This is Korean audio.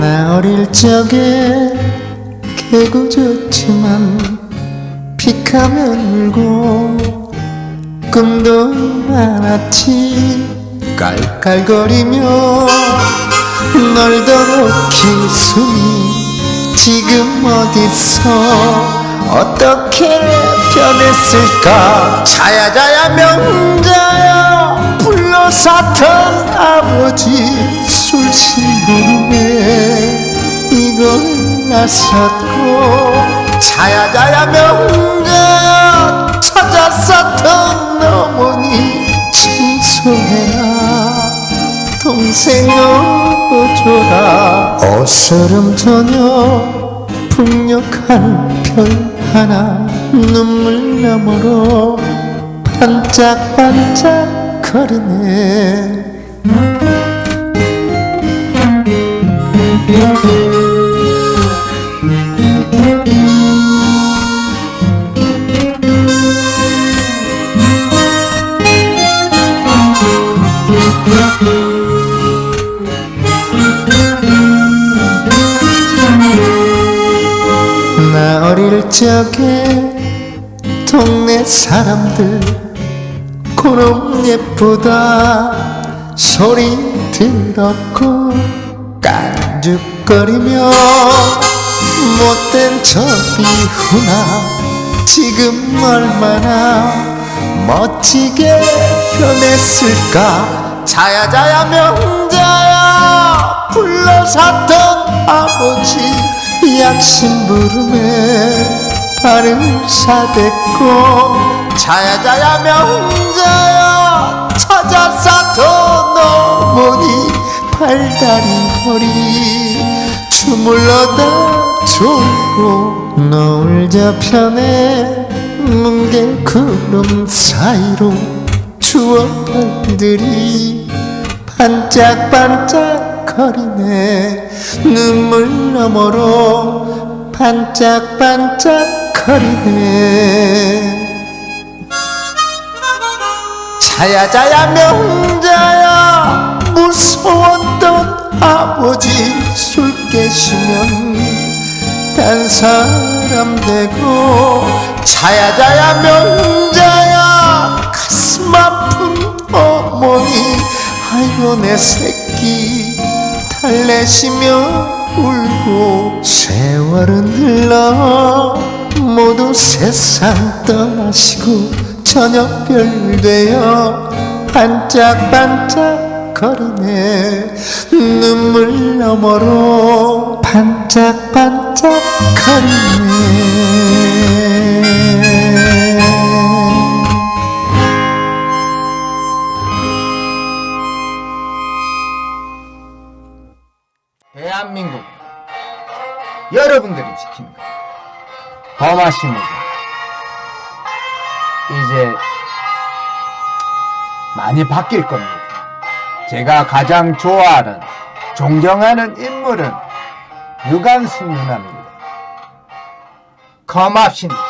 나 어릴 적에 개구 좋지만 피카면 울고 꿈도 많았지. 깔깔거리며 널던 오키 숨이 지금 어디서 어떻게 변했을까? 자야 자야 명자야 불러사던 아버지 술심부름에 이걸 나섰고. 자야 자야 명자 야 찾았었던 어머니 청소해라. 동생 업어줘라. 어스름 저녁 풍력한 별 하나 눈물 너머로 반짝반짝 거리네 적에 동네 사람들 그놈 예쁘다 소리 들었고 깐죽거리며 못된 저 비후나 지금 얼마나 멋지게 변했을까? 자야 자야 명자야 불러샀던 아버지 약심 부름에 발을 사댔고 자야 자야 명자야 찾아쌌던 어머니 팔다리 허리 주물러다 졸고 노을 저편에 뭉게 구름 사이로 추억들이 반짝반짝 거리네 눈물 너머로 반짝반짝 거리네. 자야 자야 명자야 무서웠던 아버지 술 깨시면 딴 사람 되고. 자야 자야 명자야 가슴 아픈 어머니 아이고 내 새끼 달래시며 울고 세월은 흘러 모두 세상 떠나시고 저녁별 되어 반짝반짝 거리네 눈물 너머로 반짝반짝 거리네 대한민국 여러분들이 지키는 것 범하신 분 이제 많이 바뀔 겁니다. 제가 가장 좋아하는 존경하는 인물은 유관순 누나입니다. 고맙습니다.